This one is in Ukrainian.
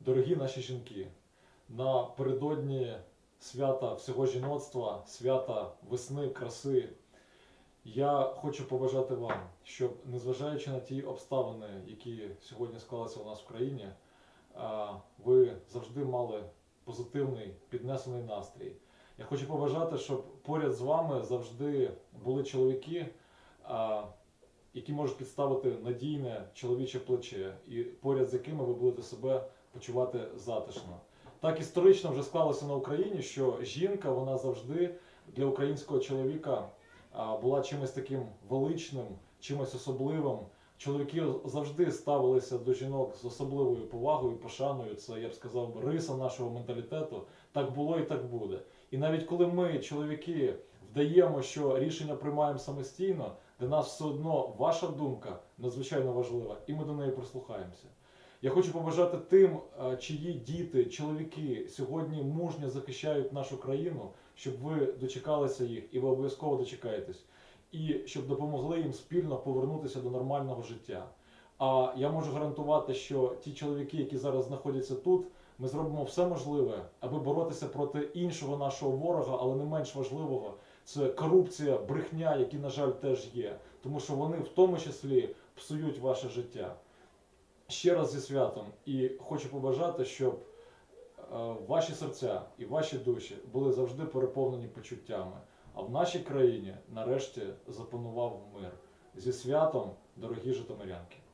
Дорогі наші жінки, напередодні свята всього жіноцтва, свята весни, краси, я хочу побажати вам, щоб, незважаючи на ті обставини, які сьогодні склалися у нас в країні, ви завжди мали позитивний піднесений настрій. Я хочу побажати, щоб поряд з вами завжди були чоловіки, які можуть підставити надійне чоловіче плече, і поряд з якими ви будете себе почувати затишно. Так історично вже склалося на Україні, що жінка вона завжди для українського чоловіка була чимось таким величним, чимось особливим. Чоловіки завжди ставилися до жінок з особливою повагою, пошаною. Це я б сказав риса нашого менталітету. Так було і так буде. І навіть коли ми, чоловіки, вдаємо, що рішення приймаємо самостійно, для нас все одно ваша думка надзвичайно важлива, і ми до неї прислухаємося. Я хочу побажати тим, е, чиї діти, чоловіки сьогодні мужньо захищають нашу країну, щоб ви дочекалися їх, і ви обов'язково дочекаєтесь, і щоб допомогли їм спільно повернутися до нормального життя. А я можу гарантувати, що ті чоловіки, які зараз знаходяться тут, ми зробимо все можливе, аби боротися проти іншого нашого ворога, але не менш важливого це корупція, брехня, які, на жаль, теж є, тому що вони в тому числі псують ваше життя. Ще раз зі святом і хочу побажати, щоб е, ваші серця і ваші душі були завжди переповнені почуттями. А в нашій країні нарешті запанував мир. Зі святом, дорогі житомирянки.